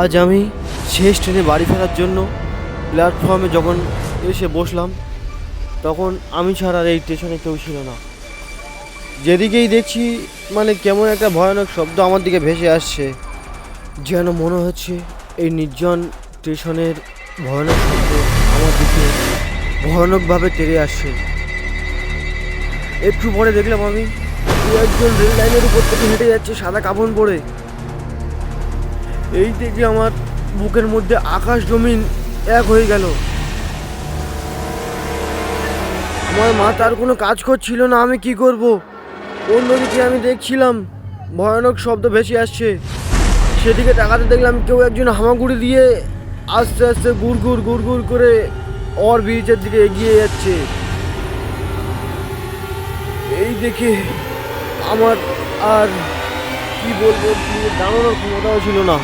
আজ আমি শেষ ট্রেনে বাড়ি ফেরার জন্য প্ল্যাটফর্মে যখন এসে বসলাম, তখন আমি ছাড়া এই স্টেশনে কেউ ছিল না। যেদিকেই দেখছি মানে কেমন একটা ভয়ানক শব্দ আমার দিকে ভেসে আসছে, যেন মনে হচ্ছে এই নির্জন স্টেশনের ভয়ানক শব্দ আমার দিকে ভয়ানকভাবে তেড়ে আসছে। একটু পরে দেখলাম আমি, দু একজন রেল লাইনের উপর থেকে হেঁটে যাচ্ছে সাদা কাপড় পরে। এই দেখে আমার বুকের মধ্যে আকাশ জমিন এক হয়ে গেল। আমার মাথার কোনো কাজ করছিল না, আমি কি করব? অন্যদিকে আমি দেখছিলাম ভয়ানক শব্দ ভেসে আসছে। সেদিকে তাকাতে দেখলাম কেউ একজন হামাগুড়ি দিয়ে আস্তে আস্তে গুড় গুড় গুড় গুড় করে অর ব্রিজের দিকে এগিয়ে যাচ্ছে। এই দেখে আমার আর কি বলব দাঁড়ানোর ক্ষমতাও ছিল না।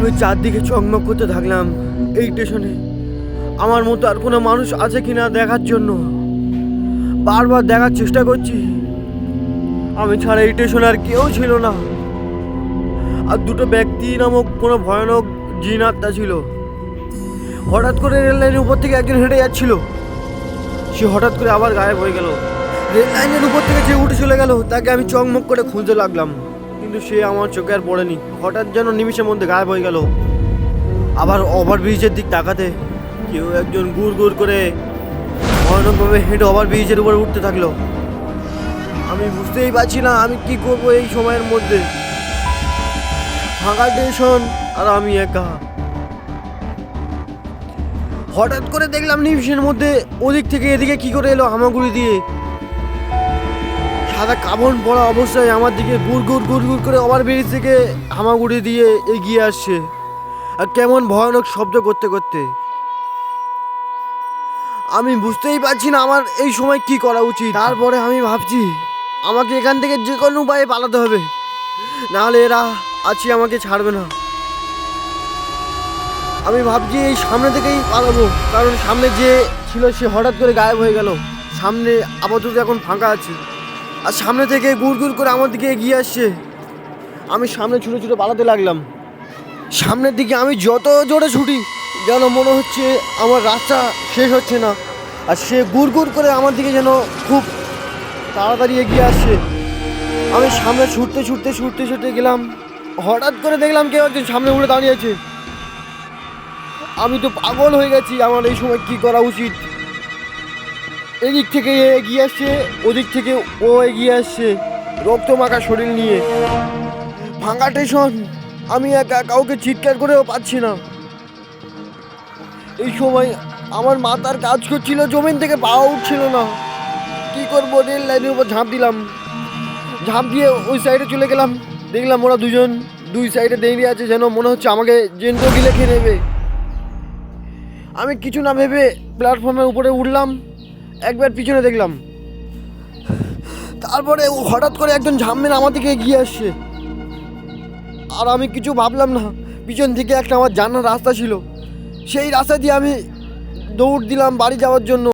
আমি চারদিকে চকমক করতে থাকলাম এই স্টেশনে আমার মতো আর কোনো মানুষ আছে কিনা দেখার জন্য। বারবার দেখার চেষ্টা করছি। আমি ছাড়া এই স্টেশনে আর কেউ ছিল না। আর দুটো ব্যক্তি নামক কোনো ভয়ানক জিন আত্মা ছিল। হঠাৎ করে রেল লাইনের উপর থেকে একজন হেঁটে যাচ্ছিল। সে হঠাৎ করে আবার গায়েব হয়ে গেল। রেল লাইনের উপর থেকে যে উঠে চলে গেল, তাকে আমি চকমক করে খুঁজতে লাগলাম। কিন্তু সে আমার চোখে আর পড়েনি। হঠাৎ যেন নিমিষের মধ্যে গায়েব হয়ে গেল। আবার ওভারব্রিজের দিক তাকাতে কেউ একজন গুড় গুড় করে ভয়ানকভাবে হেঁটে ওভারব্রিজের উপর উঠতে থাকল। আমি বুঝতেই পারছি না আমি কি করব এই সময়ের মধ্যে। ফাঁকা স্টেশন আর আমি একা। হঠাৎ করে দেখলাম নিমিষের মধ্যে ওদিক থেকে এদিকে কি করে এলো হামাগুড়ি দিয়ে। সাদা কাবন পড়া অবস্থায় আমার দিকে গুড় গুড় গুড় গুড় করে ওভার ব্রিজ থেকে হামাগুড়ি দিয়ে এগিয়ে আসছে। আর কেমন ভয়ানক শব্দ করতে করতে। আমি বুঝতেই পারছি না আমার এই সময় কি করা উচিত। তারপরে আমি ভাবছি, আমাকে এখান থেকে যে কোনো উপায়ে পালাতে হবে। নাহলে এরা আছি আমাকে ছাড়বে না। আমি ভাবছি এই সামনে থেকেই পালাবো, কারণ সামনে যে ছিল সে হঠাৎ করে গায়েব হয়ে গেল। সামনে আপাতত এখন ফাঁকা আছে। আর সামনে থেকে গুড় গুড় করে আমার দিকে এগিয়ে আসছে। আমি সামনে ছুটে ছুটে পালাতে লাগলাম। সামনের দিকে আমি যত জোরে ছুটি, যেন মনে হচ্ছে আমার রাস্তা শেষ হচ্ছে না। আর সে গুড় গুড় করে আমার দিকে যেন খুব তাড়াতাড়ি এগিয়ে আসছে। আমি সামনে ছুটতে ছুটতে ছুটতে ছুটতে গেলাম। হঠাৎ করে দেখলাম কেউ একজন সামনে উঠে দাঁড়িয়ে আছে। আমি তো পাগল হয়ে গেছি, আমার এই সময় কি করা উচিত? এদিক থেকে এগিয়ে আসছে, ওদিক থেকে ও এগিয়ে আসছে। রক্ত মাখা শরীর নিয়ে। ভাঙা টেশন আমি একা কাউকে চিৎকার করেও পাচ্ছি না। এই সময় আমার মাথার কাজ করছিল, জমিন থেকে পাওয়া উঠছিল না। কি করব, রেল লাইনের উপর ঝাঁপ দিলাম। ঝাঁপ দিয়ে ওই সাইডে চলে গেলাম। দেখলাম ওরা দুজন দুই সাইডে দাঁড়িয়ে আছে, যেন মনে হচ্ছে আমাকে জেন্দ্র গিলে খেয়ে নেবে। আমি কিছু না ভেবে প্ল্যাটফর্মের উপরে উঠলাম। একবার পিছনে দেখলাম। তারপরে হঠাৎ করে একজন ঝামেলা আমার দিকে এগিয়ে আসছে। আর আমি কিছু ভাবলাম না, পিছন থেকে একটা আমার জানার রাস্তা ছিল। সেই রাস্তা দিয়ে আমি দৌড় দিলাম বাড়ি যাওয়ার জন্য।